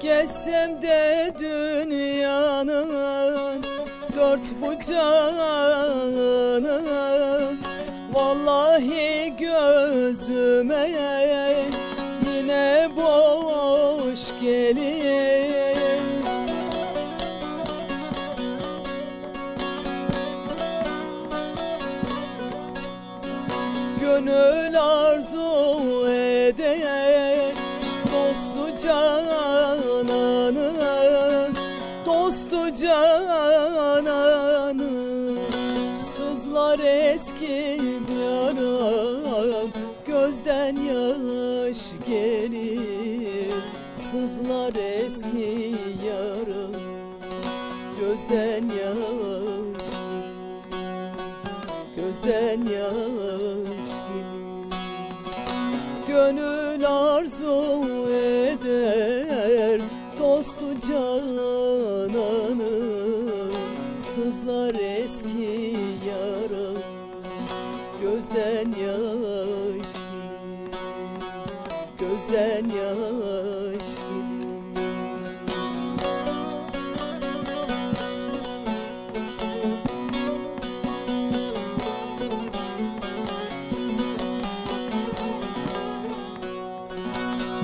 Gitsem de dünyanın dört bucağını Vallahi gözüme yine boş gelir Gönül arzu eder dostu cananı Dostu cananı. Sızlar eski yaram Gözden yaş gelir. Sızlar eski yaram Gözden yaş Gözden yaş gelir Gönül arzu eder Dostu cananı Sızlar eski yara Gözden yaş Gözden yaş